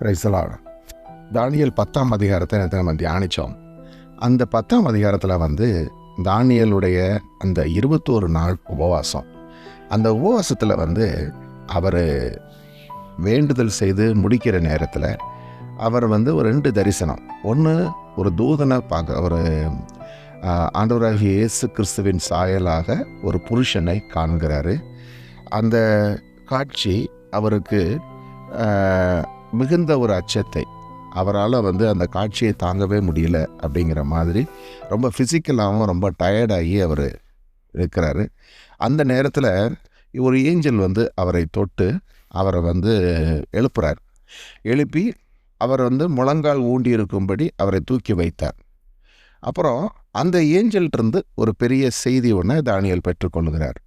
பிரைசலாக Daniel பத்தாம் அதிகாரத்தை நேற்று நம்ம தியானித்தோம் அந்த பத்தாம் அதிகாரத்தில் வந்து தானியலுடைய அந்த இருபத்தோரு நாள் உபவாசம். அந்த உபவாசத்தில் வந்து அவர் வேண்டுதல் செய்து முடிக்கிற நேரத்தில் அவர் வந்து ஒரு ரெண்டு தரிசனம். ஒன்று ஒரு தூதனை பார்க்க ஒரு ஆண்டவராகிய இயேசு கிறிஸ்துவின் சாயலாக ஒரு புருஷனை காண்கிறாரு. அந்த காட்சி அவருக்கு மிகுந்த ஒரு அச்சத்தை அவரால் வந்து அந்த காட்சியை தாங்கவே முடியல அப்படிங்கிற மாதிரி ரொம்ப ஃபிசிக்கலாகவும் ரொம்ப டயர்டாகி அவர் இருக்கிறாரு. அந்த நேரத்தில் ஒரு ஏஞ்சல் வந்து அவரை தொட்டு அவரை வந்து எழுப்புறார். எழுப்பி அவர் வந்து முழங்கால் ஊண்டி இருக்கும்படி அவரை தூக்கி வைத்தார். அப்புறம் அந்த ஏஞ்சல்ட்டிருந்து ஒரு பெரிய செய்தி ஒன்று தானியல் பெற்றுக்கொள்கிறார்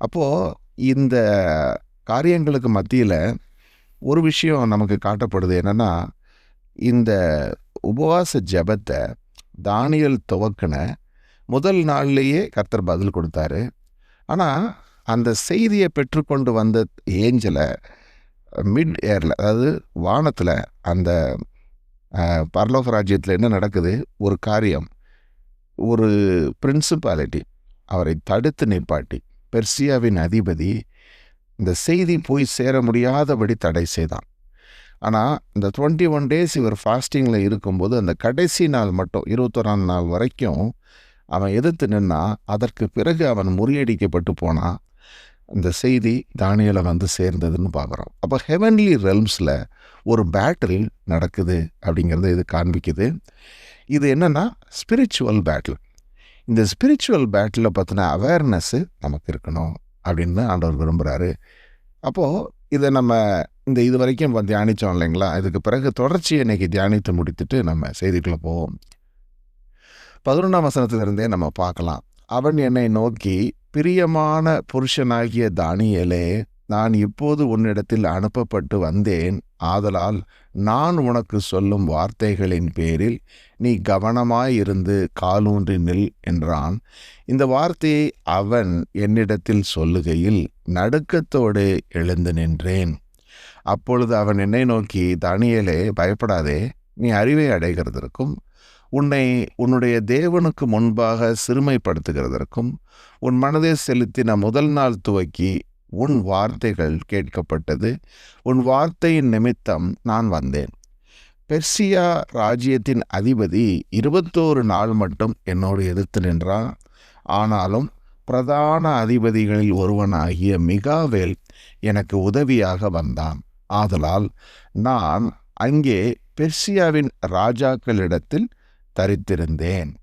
அப்போது இந்த காரியங்களுக்கு மத்தியில் ஒரு விஷயம் நமக்கு காட்டப்படுது என்னென்னா இந்த உபவாச ஜெபத்தை தானியல் துவக்கின முதல் நாள்லேயே கர்த்தர் பதில் கொடுத்தாரு. ஆனால் அந்த செய்தியை பெற்றுக்கொண்டு வந்த ஏஞ்சலை மிட் ஏரில் அதாவது வானத்தில் அந்த பரலோக ராஜ்யத்தில் என்ன நடக்குது? ஒரு காரியம். ஒரு பிரின்சிபாலிட்டி அவரை தடுத்து நிப்பாட்டி பெர்சியாவின் அதிபதி இந்த செய்தி போய் சேர முடியாதபடி தடை செய்தான். ஆனால் இந்த டுவெண்ட்டி ஒன் டேஸ் இவர் ஃபாஸ்டிங்கில் இருக்கும்போது அந்த கடைசி நாள் மட்டும் இருபத்தொராம் நாள் வரைக்கும் அவன் எதிர்த்து நின்னா அதற்கு பிறகு அவன் முறியடிக்கப்பட்டு போனான் இந்த செய்தி தானியலை வந்து சேர்ந்ததுன்னு பார்க்குறோம் அப்போ ஹெவன்லி ரெல்ம்ஸில் ஒரு பேட்டில் நடக்குது அப்படிங்கிறத இது காண்பிக்குது. இது என்னென்னா ஸ்பிரிச்சுவல் பேட்டில் இந்த ஸ்பிரிச்சுவல் பேட்டிலை பற்றின அவேர்னஸ்ஸு நமக்கு இருக்கணும். அப்படின்னு தான் ஆண்டவர் விரும்புகிறாரு அப்போது இதை நம்ம இந்த இது வரைக்கும் தியானித்தோம் இல்லைங்களா? இதுக்கு பிறகு தொடர்ச்சியை இன்றைக்கி தியானித்து முடித்துட்டு நம்ம செய்திக்குள்ளே போவோம். பதினொன்றாம் வசனத்திலிருந்தே நம்ம பார்க்கலாம். அவன் என்னை நோக்கி பிரியமான புருஷனாகிய தானியலே நான் இப்போது உன்னிடத்தில் அனுப்பப்பட்டு வந்தேன். ஆதலால் நான் உனக்கு சொல்லும் வார்த்தைகளின் பேரில் நீ கவனமாயிருந்து காலூன்றி நில் என்றான். இந்த வார்த்தையை அவன் என்னிடத்தில் சொல்லுகையில் நடுக்கத்தோடு எழுந்து நின்றேன். அப்பொழுது அவன் என்னை நோக்கி தானியலே பயப்படாதே நீ அறிவை அடைகிறதற்கும் உன்னை உன்னுடைய தேவனுக்கு முன்பாக சிறுமைப்படுத்துகிறதற்கும் உன் மனதை செலுத்தின முதல் நாள் துவக்கி உன் வார்த்தைகள் கேட்கப்பட்டது. உன் வார்த்தையின் நிமித்தம் நான் வந்தேன். பெர்சியா ராஜ்யத்தின் அதிபதி இருபத்தோரு நாள் மட்டும் என்னோடு எதிர்த்து நின்றான். ஆனாலும் பிரதான அதிபதிகளில் ஒருவனாகிய மிகாவேல் எனக்கு உதவியாக வந்தான். ஆதலால் நான் அங்கே பெர்சியாவின் ராஜாக்களிடத்தில் தரித்திருந்தேன்.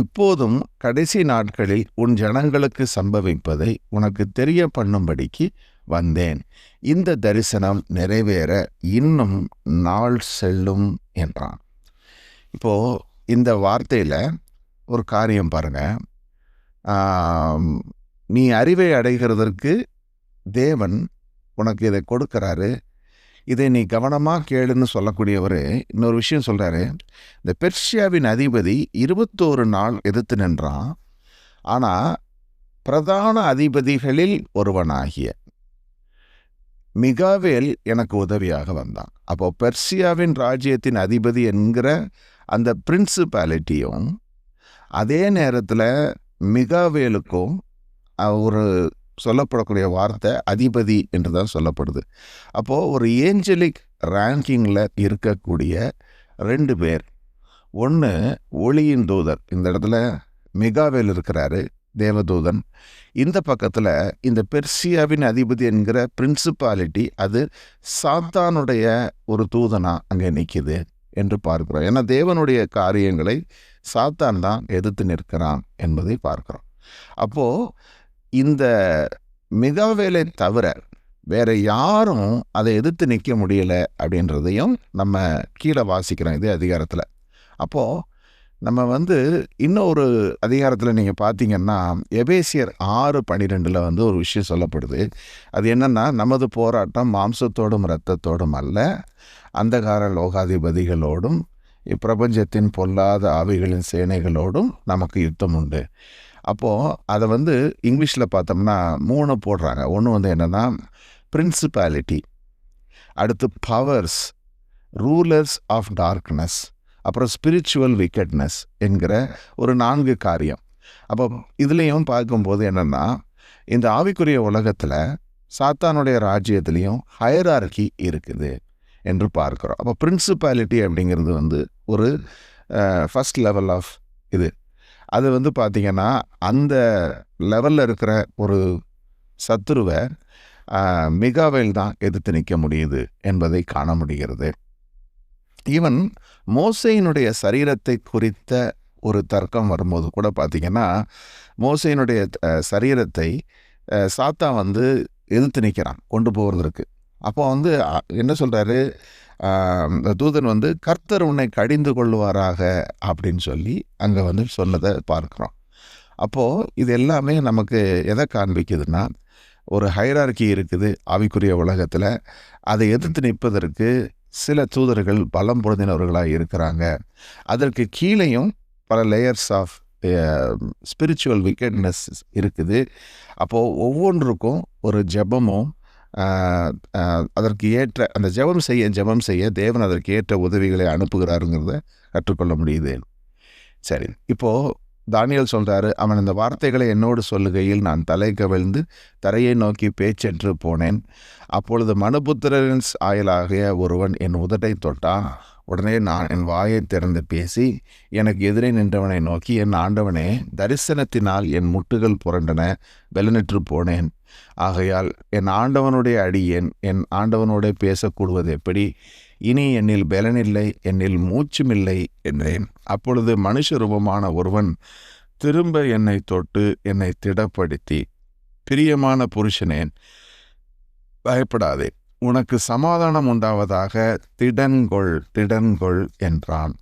இப்போதும் கடைசி நாட்களில் உன் ஜனங்களுக்கு சம்பவிப்பதை உனக்கு தெரிய பண்ணும்படிக்கு வந்தேன். இந்த தரிசனம் நிறைவேற இன்னும் நாள் செல்லும் என்றான். இப்போ இந்த வார்த்தையில் ஒரு காரியம் பாருங்க. நீ அறிவை அடைகிறதற்கு தேவன் உனக்கு இதை கொடுக்குறாரு. இதை நீ கவனமாக கேளுன்னு சொல்லக்கூடியவர் இன்னொரு விஷயம் சொல்கிறாரு இந்த பெர்ஷியாவின் அதிபதி இருபத்தோரு நாள் எதிர்த்து நின்றான். ஆனால் பிரதான அதிபதிகளில் ஒருவனாகிய மிகாவேல் எனக்கு உதவியாக வந்தான். அப்போ பெர்சியாவின் ராஜ்யத்தின் அதிபதி என்கிற அந்த பிரின்சிபாலிட்டியும் அதே நேரத்தில் மிகாவேலுக்கும் ஒரு சொல்லப்படக்கூடிய வார்த்தை அதிபதி என்று தான் சொல்லப்படுது. அப்போது ஒரு ஏஞ்சலிக் ரேங்கிங்கில் இருக்கக்கூடிய ரெண்டு பேர். ஒன்று ஒளியின் தூதர். இந்த இடத்துல மிகாவேல் இருக்கிறாரு தேவதூதன். இந்த பக்கத்தில் இந்த பெர்சியாவின் அதிபதி என்கிற பிரின்சிபாலிட்டி அது சாத்தானுடைய ஒரு தூதனாக அங்கே நிற்கிது என்று பார்க்கிறோம். ஏன்னா தேவனுடைய காரியங்களை சாத்தான் தான் எதிர்த்து நிற்கிறான் என்பதை பார்க்கிறோம். அப்போது இந்த மிகாவேலை தவிர வேற யாரும் அதை எதிர்த்து நிற்க முடியல அப்படின்றதையும் நம்ம கீழே வாசிக்கிறோம் இதே அதிகாரத்தில். அப்போது நம்ம வந்து இன்னொரு அதிகாரத்தில் நீங்கள் பார்த்தீங்கன்னா எபேசியர் ஆறு பன்னிரெண்டில் வந்து ஒரு விஷயம் சொல்லப்படுது. அது என்னென்னா நமது போராட்டம் மாம்சத்தோடும் இரத்தத்தோடும் அல்ல அந்தகார லோகாதிபதிகளோடும் இப்பிரபஞ்சத்தின் பொல்லாத ஆவிகளின் சேனைகளோடும் நமக்கு யுத்தம் உண்டு. அப்போது அதை வந்து இங்கிலீஷில் பார்த்தோம்னா மூணு போடுறாங்க. ஒன்று வந்து என்னென்னா பிரின்சிபாலிட்டி அடுத்து பவர்ஸ் ரூலர்ஸ் ஆஃப் டார்க்னஸ் அப்புறம் ஸ்பிரிச்சுவல் விக்கெட்னஸ் என்கிற ஒரு நான்கு காரியம். அப்போ இதுலேயும் பார்க்கும்போது என்னென்னா இந்த ஆவிக்குரிய உலகத்தில் சாத்தானுடைய ராஜ்யத்துலேயும் ஹயரார்கி இருக்குது என்று பார்க்குறோம். அப்போ பிரின்சிபாலிட்டி அப்படிங்கிறது வந்து ஒரு ஃபஸ்ட் லெவல் ஆஃப் இது. அது வந்து பார்த்திங்கன்னா அந்த லெவலில் இருக்கிற ஒரு சத்துருவை மிகாவில் தான் எதிர்த்து நிற்க முடியுது என்பதை காண முடிகிறது. ஈவன் மோசையினுடைய சரீரத்தை குறித்த ஒரு தர்க்கம் வரும்போது கூட பார்த்திங்கன்னா மோசையினுடைய சரீரத்தை சாத்தா வந்து எதிர்த்து நிற்கிறான் கொண்டு போகிறதுக்கு அப்போ வந்து என்ன சொல்கிறாரு தூதன் வந்து கர்த்தர் உன்னை கடிந்து கொள்வாராக அப்படின்னு சொல்லி அங்கே வந்து சொன்னதை பார்க்குறோம். அப்போது இது எல்லாமே நமக்கு எதை காண்பிக்குதுன்னா ஒரு ஹைரார்கி இருக்குது ஆவிக்குரிய உலகத்தில். அதை எதிர்த்து நிற்பதற்கு சில தூதர்கள் பலம் பொருந்தினவர்களாக இருக்கிறாங்க. அதற்கு கீழேயும் பல லேயர்ஸ் ஆஃப் ஸ்பிரிச்சுவல் விக்கெட்னஸ் இருக்குது. அப்போது ஒவ்வொன்றுக்கும் ஒரு ஜபமும் அதற்கு ஏற்ற அந்த ஜெபம் செய்ய ஜெபம் செய்ய தேவன் அதற்கு ஏற்ற உதவிகளை அனுப்புகிறாருங்கிறத கற்றுக்கொள்ள முடியுது. சரி இப்போது தானியல் சொல்கிறாரு அவன் இந்த வார்த்தைகளை என்னோடு சொல்லுகையில் நான் தலை கவிழ்ந்து தரையை நோக்கி பேச்சென்று போனேன். அப்பொழுது மனுபுத்திரன் ஆயலாகிய ஒருவன் என் உதட்டை தொட்டான் உடனே நான் என் வாயை திறந்து பேசி எனக்கு எதிரே நின்றவனை நோக்கி என் ஆண்டவனே தரிசனத்தினால் என் முட்டுகள் புரண்டன வெலனிற்று போனேன். ஆகையால் என் ஆண்டவனுடைய அடியேன் என் ஆண்டவனோட பேசக்கூடுவது எப்படி? இனி என்னில் பலனில்லை என்னில் மூச்சுமில்லை என்றேன். அப்பொழுது மனுஷ ரூபமான ஒருவன் திரும்ப என்னை தொட்டு என்னை திடப்படுத்தி பிரியமான புருஷனேன் பயப்படாதே உனக்கு சமாதானம் உண்டாவதாக திடன்கொள் திடன்கொள் என்றான்.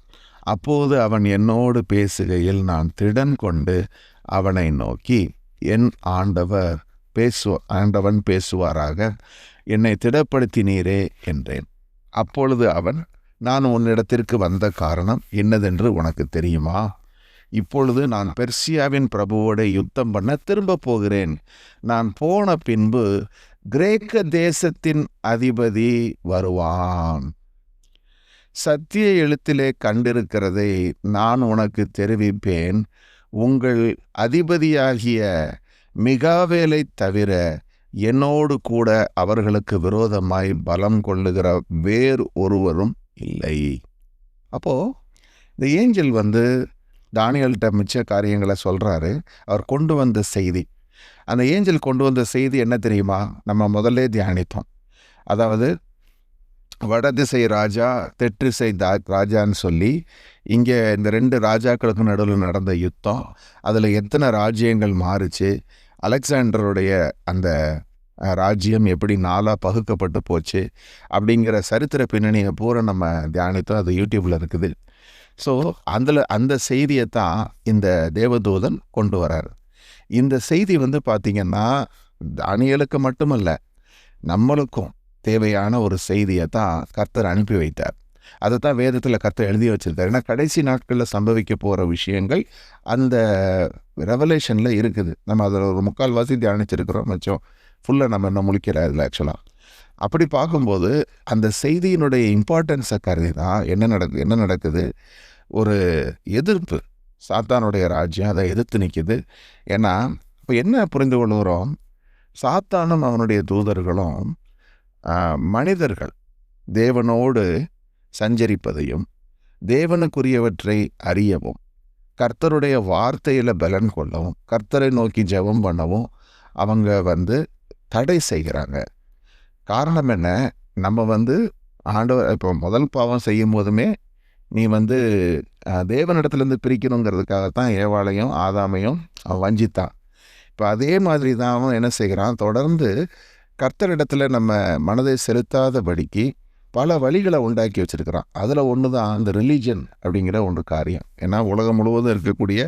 அப்போது அவன் என்னோடு பேசுகையில் நான் திடன் கொண்டு அவனை நோக்கி என் ஆண்டவர் பேசு ஆண்டவன் பேசுவாராக. என்னை திடப்படுத்தினீரே என்றேன். அப்பொழுது அவன் நான் உன்னிடத்திற்கு வந்த காரணம் என்னதென்று உனக்கு தெரியுமா? இப்பொழுது நான் பெர்சியாவின் பிரபுவோட யுத்தம் பண்ண திரும்ப போகிறேன். நான் போன பின்பு கிரேக்க தேசத்தின் அதிபதி வருவான். சத்திய எழுத்திலே கண்டிருக்கிறதை நான் உனக்கு தெரிவிப்பேன். உங்கள் அதிபதியாகிய மிகாவேலை தவிர என்னோடு கூட அவர்களுக்கு விரோதமாய் பலம் கொள்ளுகிற வேறு ஒருவரும் இல்லை. அப்போது இந்த ஏஞ்சல் வந்து தானியல்கிட்ட மிச்ச காரியங்களை சொல்கிறாரு அவர் கொண்டு வந்த செய்தி. அந்த ஏஞ்சல் கொண்டு வந்த செய்தி என்ன தெரியுமா? நம்ம முதல்ல தியானித்தோம். அதாவது வடதிசை ராஜா தெற்றிசை தா ராஜான்னு சொல்லி இங்கே இந்த ரெண்டு ராஜாக்களுக்கு நடுவில் நடந்த யுத்தம் அதில் எத்தனை ராஜ்யங்கள் மாறுச்சு அலெக்சாண்டருடைய அந்த ராஜ்யம் எப்படி நாளாக பகுக்கப்பட்டு போச்சு அப்படிங்கிற சரித்திர பின்னணியை பூரா நம்ம தியானித்தோம். அது யூடியூப்பில் இருக்குது. ஸோ அதில் அந்த செய்தியை தான் இந்த தேவதூதன் கொண்டு வரார். இந்த செய்தி வந்து பார்த்திங்கன்னா தானியலுக்கு மட்டுமல்ல நம்மளுக்கும் தேவையான ஒரு செய்தியை தான் கர்த்தர் அனுப்பி வைத்தார். அதை தான் வேதத்தில் கற்று எழுதி வச்சுருக்காரு. ஏன்னா கடைசி நாட்களில் சம்பவிக்க போகிற விஷயங்கள் அந்த ரெவலேஷனில் இருக்குது. நம்ம அதில் ஒரு முக்கால்வாசி தியானிச்சிருக்கிறோம் மிச்சம். ஃபுல்லாக நம்ம இன்னும் முழிக்கிற அதில் ஆக்சுவலாக அப்படி பார்க்கும்போது அந்த செய்தியினுடைய இம்பார்ட்டன்ஸை கருதி தான் என்ன நடக்குது என்ன நடக்குது? ஒரு எதிர்ப்பு. சாத்தானுடைய ராஜ்யம் அதை எதிர்த்து நிற்கிது ஏன்னா இப்போ என்ன புரிந்து கொள்கிறோம்? சாத்தானும் அவனுடைய தூதர்களும் மனிதர்கள். தேவனோடு சஞ்சரிப்பதையும் தேவனுக்குரியவற்றை அறியவும் கர்த்தருடைய வார்த்தையில் பலன் கொள்ளவும் கர்த்தரை நோக்கி ஜெபம் பண்ணவும் அவங்க வந்து தடை செய்கிறாங்க. காரணம் என்ன? நம்ம வந்து ஆண்டவர் இப்போ முதல் பாவம் செய்யும் போதுமே நீ வந்து தேவனிடத்துலேருந்து பிரிக்கணுங்கிறதுக்காகத்தான் ஏவாளையும் ஆதாமையும் அவன் வஞ்சித்தான். இப்போ அதே மாதிரி தான் அவன் என்ன செய்கிறான்? தொடர்ந்து கர்த்தரிடத்தில் நம்ம மனதை செலுத்தாதபடிக்கு பல வழிகளை உண்டாக்கி வச்சுருக்கிறான். அதில் ஒன்று தான் அந்த ரிலீஜன் அப்படிங்கிற ஒன்று காரியம். ஏன்னா உலகம் முழுவதும் இருக்கக்கூடிய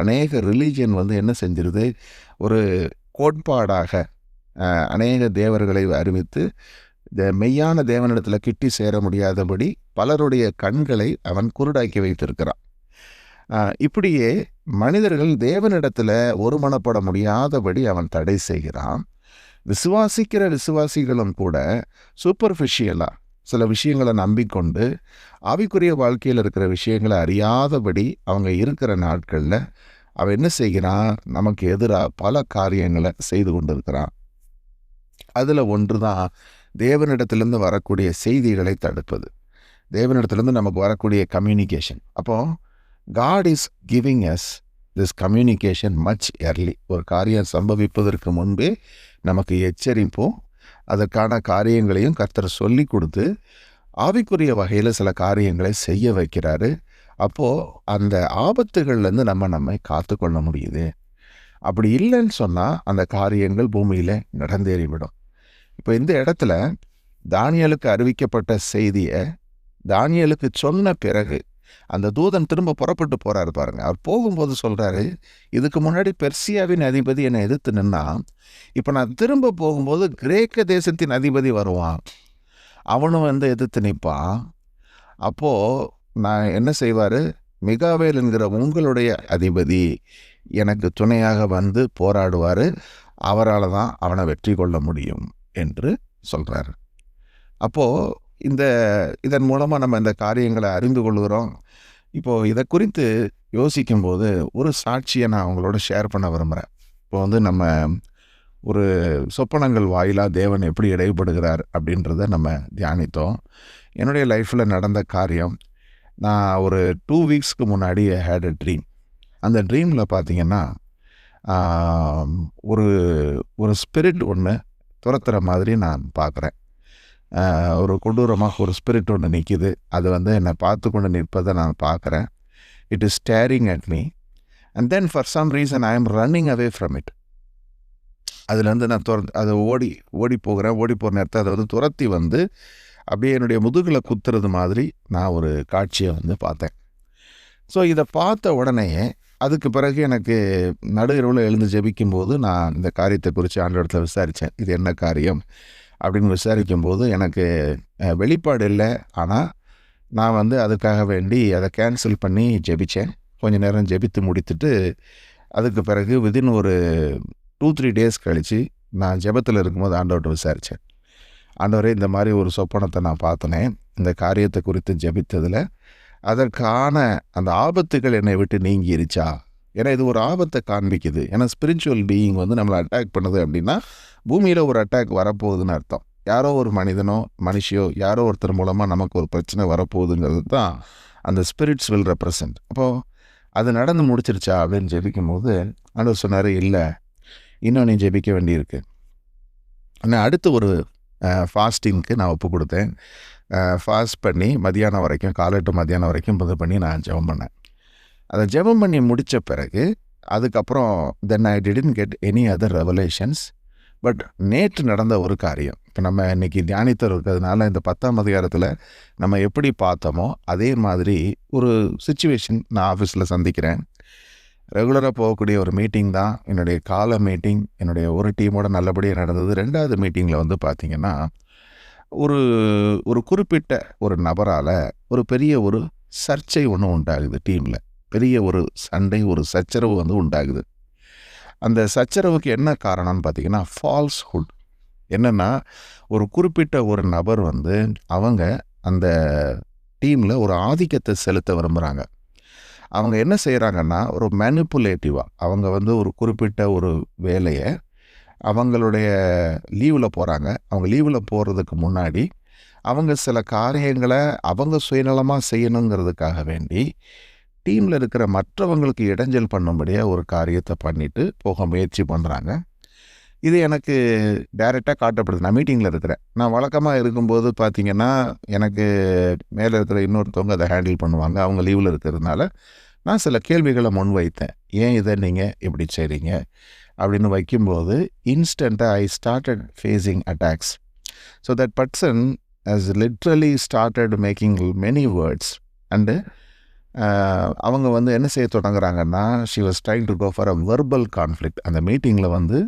அநேக ரிலீஜன் வந்து என்ன செஞ்சிருது? ஒரு கோட்பாடாக அநேக தேவர்களை அறிவித்து இந்த மெய்யான தேவனிடத்தில் கிட்டி சேர முடியாதபடி பலருடைய கண்களை அவன் குருடாக்கி வைத்திருக்கிறான். இப்படியே மனிதர்கள் தேவனிடத்தில் ஒருமனப்பட முடியாதபடி அவன் தடை செய்கிறான். விசுவாசிக்கிற விசுவாசிகளும் கூட சூப்பர்ஃபிஷியலாக சில விஷயங்களை நம்பிக்கொண்டு ஆவிக்குரிய வாழ்க்கையில் இருக்கிற விஷயங்களை அறியாதபடி அவங்க இருக்கிற நாட்களில் அவன் என்ன செய்கிறான்? நமக்கு எதிராக பல காரியங்களை செய்து கொண்டிருக்கிறான். அதில் ஒன்று தான் தேவனிடத்திலேருந்து வரக்கூடிய செய்திகளை தடுப்பது. தேவனிடத்துலேருந்து நமக்கு வரக்கூடிய கம்யூனிகேஷன் அப்போது God is giving us this communication much early ஒரு காரியம் சம்பவிப்பதற்கு முன்பே நமக்கு எச்சரிப்போம் அதற்கான காரியங்களையும் கர்த்தர் சொல்லி கொடுத்து ஆவிக்குரிய வகையில் சில காரியங்களை செய்ய வைக்கிறாரு. அப்போது அந்த ஆபத்துகள்லேருந்து நம்ம நம்மை காத்து கொள்ள முடியுது. அப்படி இல்லைன்னு சொன்னால் அந்த காரியங்கள் பூமியில் நடந்தேறிவிடும். இப்போ இந்த இடத்துல தானியலுக்கு அறிவிக்கப்பட்ட செய்தியை தானியலுக்கு சொன்ன பிறகு அந்த தூதன் திரும்ப புறப்பட்டு போகிறாரு பாருங்க. அவர் போகும்போது சொல்கிறாரு இதுக்கு முன்னாடி பெர்சியாவின் அதிபதி என்னை எதிர்த்து நின்னா இப்போ நான் திரும்ப போகும்போது கிரேக்க தேசத்தின் அதிபதி வருவான். அவனும் வந்து எதிர்த்து நிற்பான் அப்போது நான் என்ன செய்வார்? மிகாவேல் என்கிற உங்களுடைய அதிபதி எனக்கு துணையாக வந்து போராடுவார். அவரால் தான் அவனை வெற்றி கொள்ள முடியும் என்று சொல்கிறாரு அப்போது இந்த இதன் மூலமாக நம்ம இந்த காரியங்களை அறிந்து கொள்கிறோம். இப்போது இதை குறித்து யோசிக்கும்போது ஒரு சாட்சியை நான் அவங்களோட ஷேர் பண்ண விரும்புகிறேன் இப்போ வந்து நம்ம ஒரு சொப்பனங்கள் வாயிலாக தேவன் எப்படி இடைப்படுகிறார் அப்படின்றத நம்ம தியானித்தோம். என்னுடைய லைஃப்பில் நடந்த காரியம் நான் ஒரு டூ வீக்ஸ்க்கு முன்னாடி ஹேட் அ ட்ரீம் அந்த ட்ரீமில் பார்த்திங்கன்னா ஒரு ஒரு ஸ்பிரிட் ஒன்று துரத்துகிற மாதிரி நான் பார்க்குறேன் ஒரு கொடூரமாக ஒரு ஸ்பிரிட் ஒன்று நிற்கிது அது வந்து என்னை பார்த்து கொண்டு நிற்பதை நான் பார்க்குறேன். It is staring at me and then for some reason I am running away from it அதுலேருந்து நான் துர அதை ஓடி ஓடி போகிறேன். ஓடி போகிற நேரத்தை அதை வந்து துரத்தி வந்து அப்படியே என்னுடைய முதுகில் குத்துறது மாதிரி நான் ஒரு காட்சியை வந்து பார்த்தேன். ஸோ இதை பார்த்த உடனே அதுக்கு பிறகு எனக்கு நடு இரவில் எழுந்து ஜெபிக்கும்போது நான் இந்த காரியத்தை குறித்து ஆண்டவரத்தில் விசாரித்தேன். இது என்ன காரியம்? அப்படின்னு விசாரிக்கும்போது எனக்கு வெளிப்பாடு இல்லை. ஆனால் நான் வந்து அதுக்காக வேண்டி அதை கேன்சல் பண்ணி ஜெபித்தேன் கொஞ்ச நேரம் ஜெபித்து முடித்துட்டு அதுக்கு பிறகு விதின் ஒரு டூ த்ரீ டேஸ் கழித்து நான் ஜெபத்தில் இருக்கும்போது ஆண்டவர்கிட்ட விசாரித்தேன் ஆண்டவரே இந்த மாதிரி ஒரு சொப்பனத்தை நான் பார்த்தனேன். இந்த காரியத்தை குறித்து ஜெபித்ததில் அதற்கான அந்த ஆபத்துகள் என்னை விட்டு நீங்கிருச்சா? ஏன்னா இது ஒரு ஆபத்தை காண்பிக்குது. ஏன்னா ஸ்பிரிச்சுவல் பீயிங் வந்து நம்மளை அட்டாக் பண்ணுது அப்படின்னா பூமியில் ஒரு அட்டாக் வரப்போகுதுன்னு அர்த்தம். யாரோ ஒரு மனிதனோ மனுஷியோ யாரோ ஒருத்தர் மூலமாக நமக்கு ஒரு பிரச்சனை வரப்போகுதுங்கிறது தான் அந்த ஸ்பிரிட்ஸ் வில் ரெப்ரசன்ட் அப்போது அது நடந்து முடிச்சிருச்சா அப்படின்னு ஜெபிக்கும்போது ஆண்டவர் சொன்னார் இல்லை இன்னும் நீ ஜெபிக்க வேண்டியிருக்கு. நான் அடுத்து ஒரு ஃபாஸ்டிங்க்கு நான் ஒப்பு கொடுத்தேன். ஃபாஸ்ட் பண்ணி மதியானம் வரைக்கும் காலை டு மதியானம் வரைக்கும் இது பண்ணி நான் ஜெபம் பண்ணேன். அதை ஜெபம் பண்ணி முடித்த பிறகு அதுக்கப்புறம் then I didn't get any other revelations but நேற்று நடந்த ஒரு காரியம். இப்போ நம்ம இன்றைக்கி தியானித்தர் இருக்கிறதுனால இந்த பத்தாம் அதிகாரத்தில் நம்ம எப்படி பார்த்தோமோ அதே மாதிரி ஒரு சுச்சுவேஷன் நான் ஆஃபீஸில் சந்திக்கிறேன். ரெகுலராக போகக்கூடிய ஒரு மீட்டிங் தான். என்னுடைய கால மீட்டிங் என்னுடைய ஒரு டீமோட நல்லபடியாக நடந்தது. ரெண்டாவது மீட்டிங்கில் வந்து பார்த்திங்கன்னா ஒரு ஒரு குறிப்பிட்ட ஒரு நபரால் ஒரு பெரிய ஒரு சர்ச்சை ஒன்று உண்டாகுது டீமில் பெரிய ஒரு சண்டை ஒரு சச்சரவு வந்து உண்டாகுது. அந்த சச்சரவுக்கு என்ன காரணம்னு பார்த்தீங்கன்னா ஃபால்ஸ்ஹுட் என்னென்னா ஒரு குறிப்பிட்ட ஒரு நபர் வந்து அவங்க அந்த டீமில் ஒரு ஆதிக்கத்தை செலுத்த விரும்புகிறாங்க அவங்க என்ன செய்கிறாங்கன்னா ஒரு மேனிப்புலேட்டிவாக அவங்க வந்து ஒரு குறிப்பிட்ட ஒரு வேலையை அவங்களுடைய லீவில் போகிறாங்க அவங்க லீவில் போகிறதுக்கு முன்னாடி அவங்க சில காரியங்களை அவங்க சுயநலமாக செய்யணுங்கிறதுக்காக வேண்டி டீமில் இருக்கிற மற்றவங்களுக்கு இடைஞ்சல் பண்ணும்படியாக ஒரு காரியத்தை பண்ணிவிட்டு போக முயற்சி பண்ணுறாங்க இது எனக்கு டைரெக்டாக காட்டப்படுது. நான் மீட்டிங்கில் இருக்கிறேன். நான் வழக்கமாக இருக்கும்போது பார்த்தீங்கன்னா எனக்கு மேலே இருக்கிற இன்னொருத்தவங்க அதை ஹேண்டில் பண்ணுவாங்க. அவங்க லீவில் இருக்கிறதுனால நான் சில கேள்விகளை முன் வைத்தேன் ஏன் இதை நீங்கள் இப்படி செய்கிறீங்க அப்படின்னு வைக்கும்போது இன்ஸ்டண்ட்டாக I started facing attacks so that person has literally started making many words and அவங்க வந்து என்ன செய்ய தொடங்குறாங்கன்னா she was trying to go for a verbal conflict அந்த மீட்டிங்கில் வந்து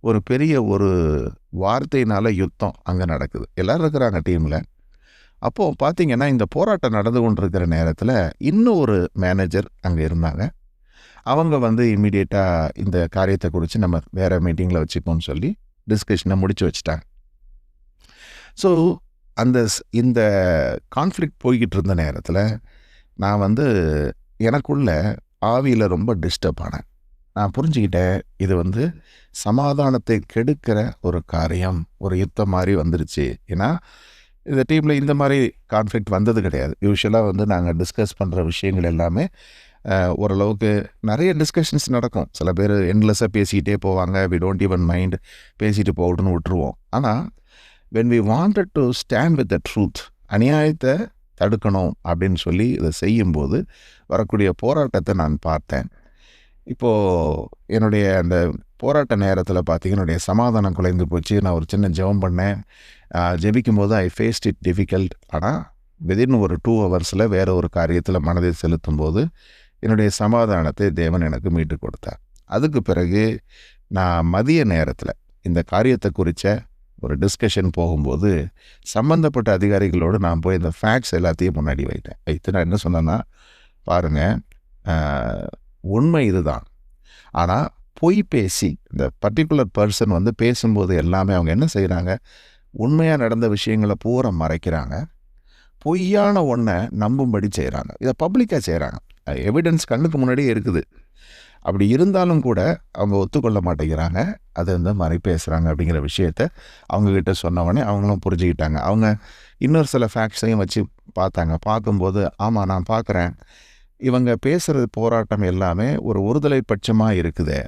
ஒரு பெரிய ஒரு வார்த்தையினால் யுத்தம் அங்கே நடக்குது. எல்லோரும் இருக்கிறாங்க டீமில் அப்போது பார்த்தீங்கன்னா இந்த போராட்டம் நடந்து கொண்டிருக்கிற நேரத்தில் இன்னும் ஒரு மேனேஜர் அங்கே இருந்தாங்க. அவங்க வந்து இம்மிடியேட்டாக இந்த காரியத்தை குறித்து நம்ம வேறு மீட்டிங்கில் வச்சுப்போம்னு சொல்லி டிஸ்கஷனை முடித்து வச்சுட்டாங்க. ஸோ அந்த ஸ்- இந்த கான்ஃப்ளிக்ட் போய்கிட்டு இருந்த நேரத்தில் நான் வந்து எனக்குள்ள ஆவியில் ரொம்ப டிஸ்டர்ப் ஆனேன். நான் புரிஞ்சுக்கிட்டேன் இது வந்து சமாதானத்தை கெடுக்கிற ஒரு காரியம் ஒரு யுத்தம் மாதிரி வந்துருச்சு. ஏன்னா இந்த டீமில் இந்த மாதிரி கான்ஃப்ளிக்ட் வந்தது கிடையாது. யூஸ்வலாக வந்து நாங்கள் டிஸ்கஸ் பண்ணுற விஷயங்கள் எல்லாமே ஓரளவுக்கு நிறைய டிஸ்கஷன்ஸ் நடக்கும். சில பேர் என்லெஸ்ஸாக பேசிக்கிட்டே போவாங்க. வி டோன்ட் ஈவன் மைண்ட் பேசிட்டு போகட்டுன்னு விட்டுருவோம். ஆனால் when we wanted to stand with the truth அநியாயத்தை தடுக்கணும் அப்படின்னு சொல்லி இதை செய்யும்போது வரக்கூடிய போராட்டத்தை நான் பார்த்தேன். இப்போது என்னுடைய அந்த போராட்ட நேரத்தில் பார்த்திங்கன்னா என்னுடைய சமாதானம் குலைந்து போச்சு. நான் ஒரு சின்ன ஜெபம் பண்ணேன். ஜெபிக்கும் போது ஐ ஃபேஸ்ட் இட் டிஃபிகல்ட் ஆனால் விதின் ஒரு டூ ஹவர்ஸில் வேறு ஒரு காரியத்தில் மனதை செலுத்தும் போது என்னுடைய சமாதானத்தை தேவன் எனக்கு மீட்டு கொடுத்தார். அதுக்கு பிறகு நான் மதிய நேரத்தில் இந்த காரியத்தை குறித்த ஒரு டிஸ்கஷன் போகும்போது சம்மந்தப்பட்ட அதிகாரிகளோடு நான் போய் இந்த ஃபேக்ட்ஸ் எல்லாத்தையும் முன்னாடி வைத்தேன். வைத்து நான் என்ன சொன்னேன்னா பாருங்கள் உண்மை இதுதான். ஆனால் பொய் பேசி இந்த பர்டிகுலர் பர்சன் வந்து பேசும்போது எல்லாமே அவங்க என்ன செய்கிறாங்க உண்மையாக நடந்த விஷயங்களை பூரா மறைக்கிறாங்க. பொய்யான ஒன்றை நம்பும்படி செய்கிறாங்க இதை பப்ளிக்காக செய்கிறாங்க எவிடன்ஸ் கண்ணுக்கு முன்னாடியே இருக்குது. அப்படி இருந்தாலும் கூட அவங்க ஒத்துக்கொள்ள மாட்டேங்கிறாங்க. அதை வந்து மறை பேசுகிறாங்க அப்படிங்கிற விஷயத்த அவங்கக்கிட்ட சொன்னவொடனே அவங்களும் புரிஞ்சுக்கிட்டாங்க. அவங்க இன்னொரு சில ஃபேக்ட்ஸையும் வச்சு பார்த்தாங்க. பார்க்கும்போது ஆமாம் நான் பார்க்குறேன். இவங்க பேசுகிறது போராட்டம் எல்லாமே ஒரு ஒருதலை பட்சமாக இருக்குது.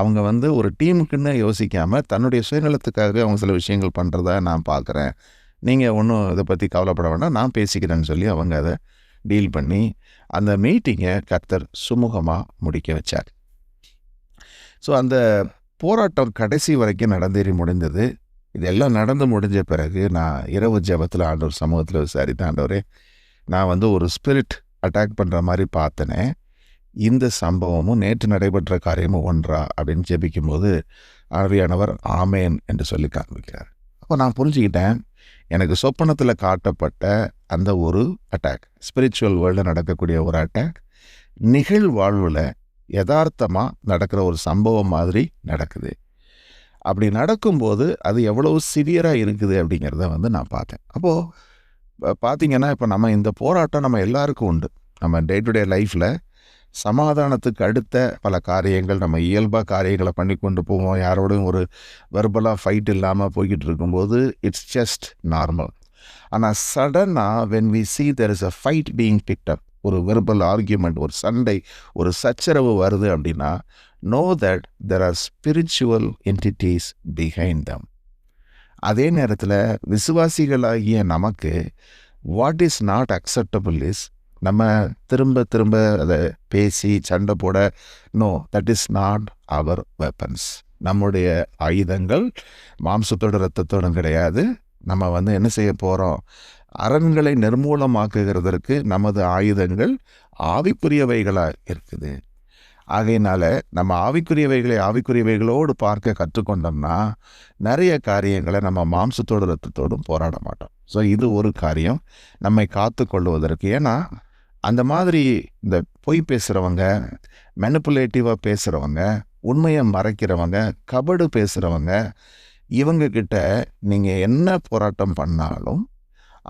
அவங்க வந்து ஒரு டீமுக்குன்னு யோசிக்காமல் தன்னுடைய சுயநலத்துக்காகவே அவங்க சில விஷயங்கள் பண்ணுறதா நான் பார்க்குறேன். நீங்கள் ஒன்றும் இதை பற்றி கவலைப்பட வேண்டாம். நான் பேசிக்கிறேன்னு சொல்லி அவங்க அதை டீல் பண்ணி அந்த மீட்டிங்கை கர்த்தர் சுமூகமாக முடிக்க வச்சார். ஸோ அந்த போராட்டம் கடைசி வரைக்கும் நடந்தேறி முடிந்தது. இதெல்லாம் நடந்து முடிஞ்ச பிறகு நான் இரவு ஜெபத்தில் ஆண்டவர் சமூகத்தில் விசாரித்த ஆண்டவரே நான் வந்து ஒரு ஸ்பிரிட் அட்டாக் பண்ணுற மாதிரி பார்த்தனே இந்த சம்பவமும் நேற்று நடைபெற்ற காரியமும் ஒன்றா அப்படின்னு ஜெபிக்கும்போது ஆவியானவர் ஆமேன் என்று சொல்லி காண்பிக்கிறார். அப்போ நான் புரிஞ்சுக்கிட்டேன் எனக்கு சொப்பனத்தில் காட்டப்பட்ட அந்த ஒரு அட்டாக் ஸ்பிரிச்சுவல் வேர்ல்டில் நடக்கக்கூடிய ஒரு அட்டாக் நிகழ்வாழ்வில் யதார்த்தமாக நடக்கிற ஒரு சம்பவம் மாதிரி நடக்குது. அப்படி நடக்கும்போது அது எவ்வளவு சிவியராக இருக்குது அப்படிங்கிறத வந்து நான் பார்த்தேன். அப்போது பார்த்தீங்கன்னா இப்போ நம்ம இந்த போராட்டம் நம்ம எல்லாருக்கும் உண்டு. நம்ம டே டு டே லைஃப்பில் சமாதானத்துக்கு அடுத்த பல காரியங்கள் நம்ம இயல்பாக காரியங்களை பண்ணி கொண்டு போவோம். யாரோடும் ஒரு வெர்பலாக ஃபைட் இல்லாமல் போய்கிட்டு இருக்கும்போது இட்ஸ் ஜஸ்ட் நார்மல் ஆனால் சடனாக when we see there is a fight being picked up ஒரு வெர்பல் ஆர்கியூமெண்ட் ஒரு சண்டை ஒரு சச்சரவு வருது அப்படின்னா no that there are spiritual entities behind them அதே நேரத்தில் விசுவாசிகளாகிய நமக்கு what is not acceptable is நம்ம திரும்ப திரும்ப அதை பேசி சண்டை போட no that is not our weapons நம்முடைய ஆயுதங்கள் மாம்சத்தோட ரத்தத்தோடும் கிடையாது. நம்ம வந்து என்ன செய்ய போகிறோம் அரண்களை நிர்மூலமாக்குகிறதற்கு நமது ஆயுதங்கள் ஆவிக்குரியவைகளாக இருக்குது. ஆகையினால நம்ம ஆவிக்குரியவைகளை ஆவிக்குரியவைகளோடு பார்க்க கற்றுக்கொண்டோம்னா நிறைய காரியங்களை நம்ம மாம்சத்தோடு ரத்தத்தோடும் போராட மாட்டோம். ஸோ இது ஒரு காரியம். நம்மை காத்து கொள்வதற்கு ஏன்னா அந்த மாதிரி இந்த பொய் பேசுகிறவங்க மெனிப்புலேட்டிவாக பேசுகிறவங்க உண்மையை மறைக்கிறவங்க கபடு பேசுகிறவங்க இவங்கக்கிட்ட நீங்கள் என்ன போராட்டம் பண்ணாலும்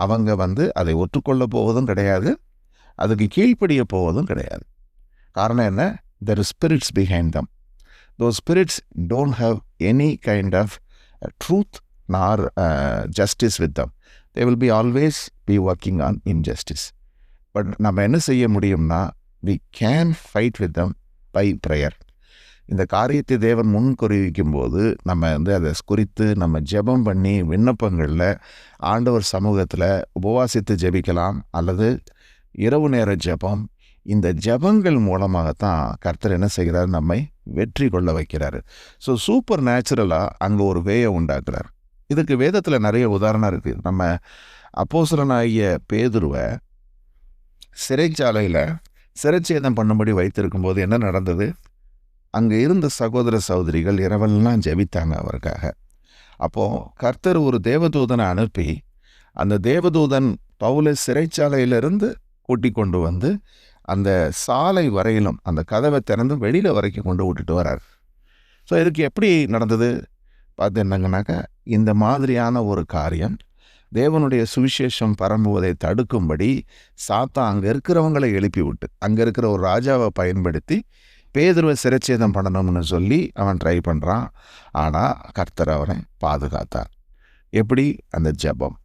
அவங்க வந்து அதை ஒற்றுக்கொள்ள போவதும் கிடையாது. அதுக்கு கீழ்ப்படிய போவதும் கிடையாது. காரணம் என்ன? There spirits behind them those spirits don't have any kind of truth nor justice with them they will be always be working on injustice but நம்ம என்ன செய்ய முடியும்னா we can fight with them by prayer இந்த காரியத்தை தேவன் முன் குறிவிக்கும் போது நம்ம வந்து அதை குறித்து நம்ம ஜெபம் பண்ணி விண்ணப்பங்களில் ஆண்டவர் சமூகத்தில் உபவாசித்து ஜெபிக்கலாம். அல்லது இரவு நேர ஜெபம் இந்த ஜெபங்கள் மூலமாகத்தான் கர்த்தர் என்ன செய்கிறார்? நம்மை வெற்றி கொள்ள வைக்கிறாரு. ஸோ சூப்பர் நேச்சுரலாக அங்கே ஒரு வேயை உண்டாக்குறார். இதுக்கு வேதத்தில் நிறைய உதாரணம் இருக்குது நம்ம அப்போசலனாகிய பேதுருவை சிறைச்சாலையில் சிறைச்சேதம் பண்ணும்படி வைத்திருக்கும் போது என்ன நடந்தது? அங்கே இருந்த சகோதர சகோதரிகள் இரவெல்லாம் ஜெபித்தாங்க அவருக்காக. அப்போது கர்த்தர் ஒரு தேவதூதனை அனுப்பி அந்த தேவதூதன் பவுலை சிறைச்சாலையிலிருந்து கூட்டி கொண்டு வந்து அந்த சாலை வரையிலும் அந்த கதவை திறந்து வெளியில் வரைக்கும் கொண்டு விட்டுட்டு வரார். ஸோ இதுக்கு எப்படி நடந்தது? பார்த்து என்னங்கனாக்கா இந்த மாதிரியான ஒரு காரியம் தேவனுடைய சுவிசேஷம் பரம்புவதை தடுக்கும்படி சாத்தா அங்கே இருக்கிறவங்களை எழுப்பிவிட்டு அங்கே இருக்கிற ஒரு ராஜாவை பயன்படுத்தி பேதுருவை சிரச்சேதம் பண்ணணும்னு சொல்லி அவன் ட்ரை பண்ணுறான் ஆனால் கர்த்தர் அவனை பாதுகாத்தார். எப்படி? அந்த ஜெபம்.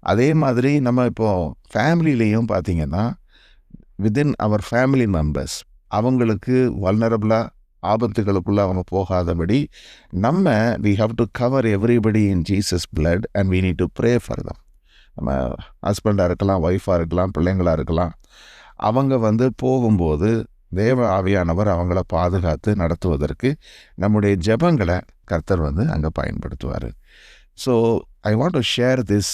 அதே மாதிரி நம்ம இப்போது ஃபேமிலியிலையும் பார்த்தீங்கன்னா வித்தின் அவர் ஃபேமிலி மெம்பர்ஸ் அவங்களுக்கு வல்னரபுளாக ஆபத்துகளுக்குள்ளே அவங்க போகாதபடி நம்ம we have to cover everybody in Jesus blood and we need to pray for them நம்ம ஹஸ்பண்டாக இருக்கலாம் ஒய்ஃபாக இருக்கலாம் பிள்ளைங்களாக இருக்கலாம். அவங்க வந்து போகும்போது தேவ ஆவியானவர் அவங்கள பாதுகாத்து நடத்துவதற்கு நம்முடைய ஜெபங்களை கர்த்தர் வந்து அங்கே பயன்படுத்துவார். So I want to share this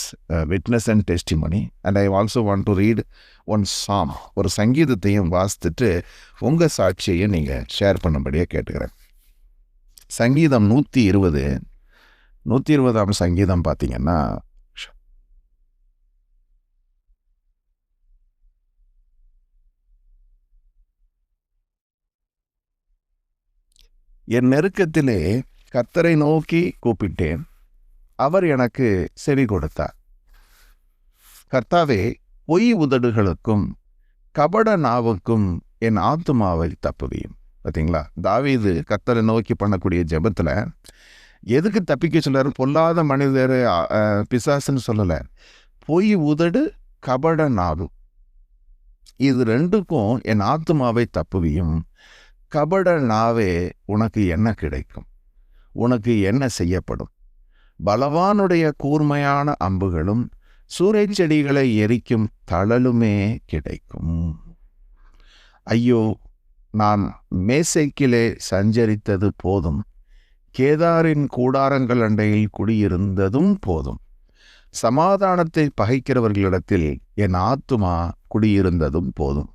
witness and testimony and I also want to read one psalm ஒரு சங்கீதத்தையும் வாசித்துட்டு உங்கள் சாட்சியையும் நீங்கள் ஷேர் பண்ணும்படியாக கேட்டுக்கிறேன். சங்கீதம் நூற்றி இருபது நூற்றி இருபதாம் சங்கீதம் பார்த்தீங்கன்னா என் நெருக்கத்திலே கர்த்தரை நோக்கி கூப்பிட்டேன். அவர் எனக்கு செவி கொடுத்தார். கர்த்தாவே பொய் உதடுகளுக்கும் கபட நாவுக்கும் என் ஆத்துமாவை தப்புவியும். பார்த்தீங்களா தாவீது கத்தரை நோக்கி பண்ணக்கூடிய ஜெபத்தில் எதுக்கு தப்பிக்க சொல்கிறார் பொல்லாத மனிதர் பிசாசுன்னு சொல்லலை. பொய் உதடு கபட நாவு. இது ரெண்டுக்கும் என் ஆத்துமாவை தப்புவியும். கபட நாவே உனக்கு என்ன கிடைக்கும்? உனக்கு என்ன செய்யப்படும்? பலவானுடைய கூர்மையான அம்புகளும் சூறைச் செடிகளை எரிக்கும் தழலுமே கிடைக்கும். ஐயோ நான் மேசைக்கிலே சஞ்சரித்தது போதும். கேதாரின் கூடாரங்கள் அண்டையில் குடியிருந்ததும் போதும். சமாதானத்தை பகைக்கிறவர்களிடத்தில் என் ஆத்துமா குடியிருந்ததும் போதும்.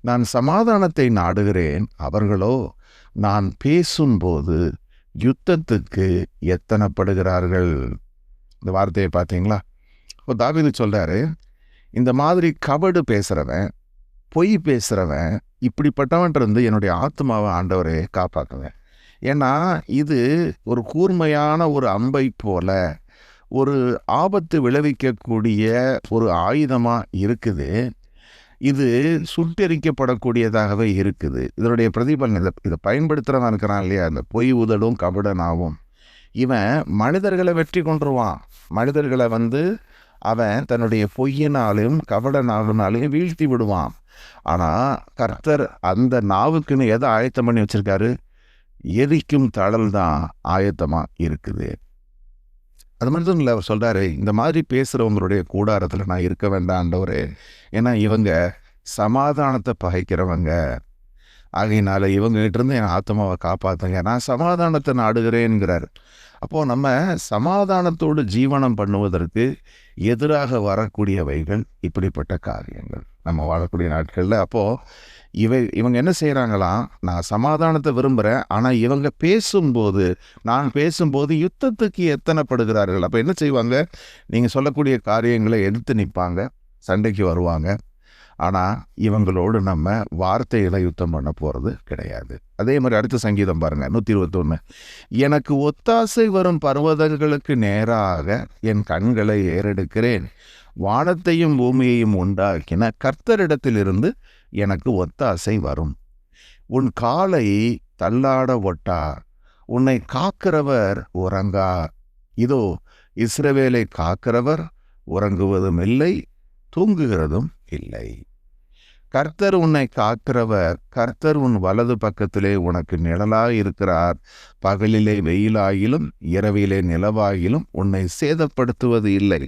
நான் சமாதானத்தை நாடுகிறேன் அவர்களோ நான் பேசும்போது யுத்தத்துக்கு எத்தனைப்படுகிறார்கள்? இந்த வார்த்தையை பார்த்தீங்களா? இப்போ தாவிது சொல்கிறாரு இந்த மாதிரி கபடு பேசுகிறவன் பொய் பேசுகிறவன் இப்படிப்பட்டவன் இருந்து என்னுடைய ஆத்மாவை ஆண்டவரே காப்பாற்றுவேன் ஏன்னா இது ஒரு கூர்மையான ஒரு அம்பை போல ஒரு ஆபத்து விளைவிக்கக்கூடிய ஒரு ஆயுதமாக இருக்குது. இது சுட்டெரிக்கப்படக்கூடியதாகவே இருக்குது. இதனுடைய பிரதிபலன் இதை இதை பயன்படுத்துகிறவன் இருக்கிறான் இல்லையா? இந்த பொய் உதடும் கபடனாகவும் இவன் மனிதர்களை வெற்றி கொண்டுருவான் மனிதர்களை வந்து அவன் தன்னுடைய பொய்யினாலும் கபட வீழ்த்தி விடுவான். ஆனால் கர்த்தர் அந்த நாவுக்குன்னு எதை ஆயத்தம் பண்ணி வச்சிருக்காரு? எரிக்கும் தழல் தான் ஆயத்தமாக இருக்குது. அது மட்டும் இல்லை அவர் சொல்கிறாரு இந்த மாதிரி பேசுகிறவங்களுடைய கூடாரத்தில் நான் இருக்க வேண்டாம் ஏன்னா இவங்க சமாதானத்தை பகைக்கிறவங்க. ஆகையினால இவங்ககிட்டருந்து என் ஆத்மாவை காப்பாற்றுங்க நான் சமாதானத்தை நாடுகிறேன்கிறார். அப்போது நம்ம சமாதானத்தோடு ஜீவனம் பண்ணுவதற்கு எதிராக வரக்கூடியவைகள் இப்படிப்பட்ட காரியங்கள். நம்ம வாழக்கூடிய நாட்களில் அப்போது இவை இவங்க என்ன செய்கிறாங்களாம் நான் சமாதானத்தை விரும்புகிறேன் ஆனால் இவங்க பேசும்போது நான் பேசும்போது யுத்தத்துக்கு எத்தனைப்படுகிறார்கள்? அப்போ என்ன செய்வாங்க? நீங்கள் சொல்லக்கூடிய காரியங்களை எடுத்து நிற்பாங்க. சண்டைக்கு வருவாங்க. ஆனால் இவங்களோடு நம்ம வார்த்தைகளை யுத்தம் பண்ண போகிறது கிடையாது. அதே மாதிரி அடுத்த சங்கீதம் பாருங்கள் நூற்றி இருபத்தொன்று எனக்கு ஒத்தாசை வரும் பர்வதங்களுக்கு நேராக என் கண்களை ஏறெடுக்கிறேன். வானத்தையும் பூமியையும் உண்டாக்கின கர்த்தரிடத்திலிருந்து எனக்கு ஒத்தாசை வரும். உன் காலை தள்ளாட ஒட்டார். உன்னை காக்கிறவர் உறங்கார். இதோ இஸ்ரவேலை காக்கிறவர் உறங்குவதும் இல்லை தூங்குகிறதும் இல்லை. கர்த்தர் உன்னை காக்கிறவர் கர்த்தர் உன் வலது பக்கத்திலே உனக்கு நிழலாய் இருக்கிறார் பகலிலே வெயிலாயிலும் இரவிலே நிலவாயிலும் உன்னை சேதப்படுத்துவது இல்லை.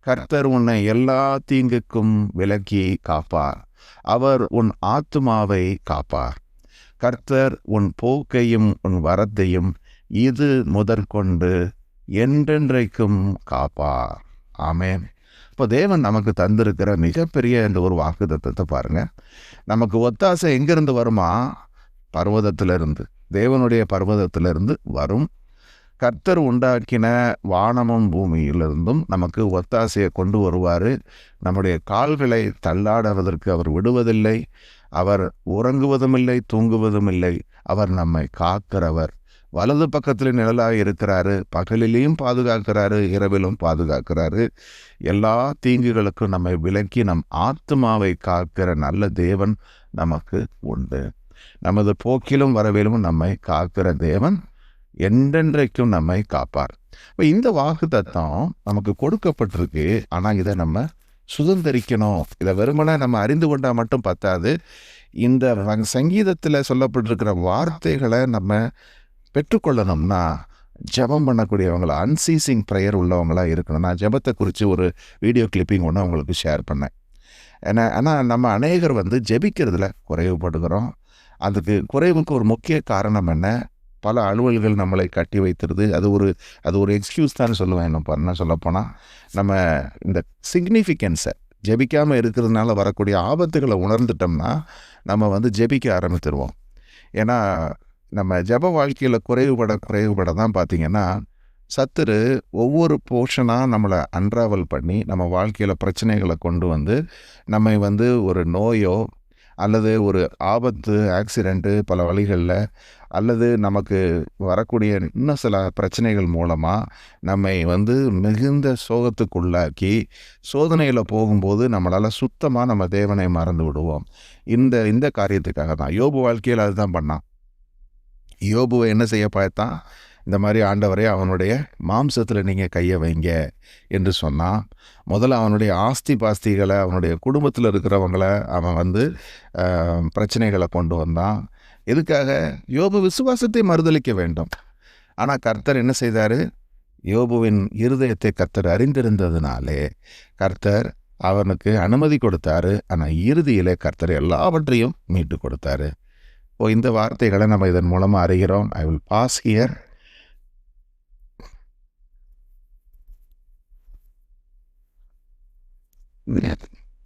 கர்த்தர் உன்னை எல்லா தீங்குக்கும் விலக்கி காப்பார். அவர் உன் ஆத்துமாவை காப்பார். கர்த்தர் உன் போக்கையும் உன் வரத்தையும் இது முதற்கொண்டு என்றென்றைக்கும் காப்பார். ஆமேன். இப்போ தேவன் நமக்கு தந்திருக்கிற மிகப்பெரிய இந்த ஒரு வாக்குதை பாருங்கள் நமக்கு ஒத்தாசை எங்கேருந்து வருமா? பர்வதத்திலிருந்து. தேவனுடைய பர்வதத்திலிருந்து வரும் கர்த்தர் உண்டாக்கின வானமும் பூமியிலிருந்தும் நமக்கு ஒத்தாசையை கொண்டு வருவார். நம்முடைய கால்களை தள்ளாடுவதற்கு அவர் விடுவதில்லை. அவர் உறங்குவதும் இல்லை தூங்குவதும் இல்லை அவர் நம்மை காக்கிறவர். வலது பக்கத்தில் நிழலாக இருக்கிறாரு. பகலிலையும் பாதுகாக்கிறாரு இரவிலும் பாதுகாக்கிறாரு. எல்லா தீங்குகளுக்கும் நம்மை விலக்கி நம் ஆத்மாவை காக்கிற நல்ல தேவன் நமக்கு உண்டு. நமது போக்கிலும் வரவிலும் நம்மை காக்கிற தேவன் என்றென்றைக்கும் நம்மை காப்பார். இப்போ இந்த வாக்கு தத்தம் நமக்கு கொடுக்கப்பட்டிருக்கு. ஆனால் இதை நம்ம சுதந்திரிக்கணும். இதை வெறுமனே நம்ம அறிந்து கொண்டால் மட்டும் பத்தாது. இந்த சங்கீதத்தில் சொல்லப்பட்டிருக்கிற வார்த்தைகளை நம்ம பெற்றுக்கொள்ளணும்னா ஜெபம் பண்ணக்கூடியவங்கள அன்சீசிங் ப்ரேயர் உள்ளவங்களா இருக்கணும். நான் ஜெபத்தை குறித்து ஒரு வீடியோ கிளிப்பிங் ஒன்று உங்களுக்கு ஷேர் பண்ணேன். ஏன்னா ஆனால் நம்ம அநேகர் வந்து ஜெபிக்கிறதுல குறைவுபடுகிறோம். அதுக்கு குறைவுக்கு ஒரு முக்கிய காரணம் என்ன? பல அலுவல்கள் நம்மளை கட்டி வைத்திருது. அது ஒரு அது ஒரு எக்ஸ்கியூஸ் தான் சொல்லுவேன் என்ன பண்ண சொல்லப்போனால் நம்ம இந்த சிக்னிஃபிகன்ஸை ஜெபிக்காமல் இருக்கிறதுனால வரக்கூடிய ஆபத்துகளை உணர்ந்துட்டோம்னா நம்ம வந்து ஜெபிக்க ஆரம்பித்துருவோம். ஏன்னா நம்ம ஜெப வாழ்க்கையில் குறைவுபட குறைவுபட தான் பார்த்தீங்கன்னா சத்துரு ஒவ்வொரு போர்ஷனாக நம்மளை அன்ராவல் பண்ணி நம்ம வாழ்க்கையில் பிரச்சனைகளை கொண்டு வந்து நம்மை வந்து ஒரு நோயோ அல்லது ஒரு ஆபத்து ஆக்சிடெண்ட்டு பல வழிகளில் அல்லது நமக்கு வரக்கூடிய இன்னும் சில பிரச்சனைகள் மூலமாக நம்மை வந்து மிகுந்த சோகத்துக்குள்ளாக்கி சோதனையில் போகும்போது நம்மளால் சுத்தமாக நம்ம தேவனை மறந்து விடுவோம். இந்த இந்த காரியத்துக்காக தான். யோபு வாழ்க்கையில் அதுதான் பண்ணான். யோபுவை என்ன செய்ய பார்த்தான்? இந்த மாதிரி ஆண்டவரே அவனுடைய மாம்சத்தில் நீங்கள் கையை வைங்க என்று சொன்னான். முதல்ல அவனுடைய ஆஸ்தி பாஸ்திகளை அவனுடைய குடும்பத்தில் இருக்கிறவங்கள அவன் வந்து பிரச்சனைகளை கொண்டு வந்தான். எதுக்காக? யோபு விசுவாசத்தை மறுதளிக்க வேண்டும். ஆனால் கர்த்தர் என்ன செய்தார்? யோபுவின் இருதயத்தை கர்த்தர் அறிந்திருந்ததுனாலே கர்த்தர் அவனுக்கு அனுமதி கொடுத்தாரு. ஆனால் இறுதியிலே கர்த்தர் எல்லாவற்றையும் மீட்டு கொடுத்தாரு. ஓ இந்த வார்த்தைகளை நம்ம இதன் மூலமாக அறிகிறோம். I will pass here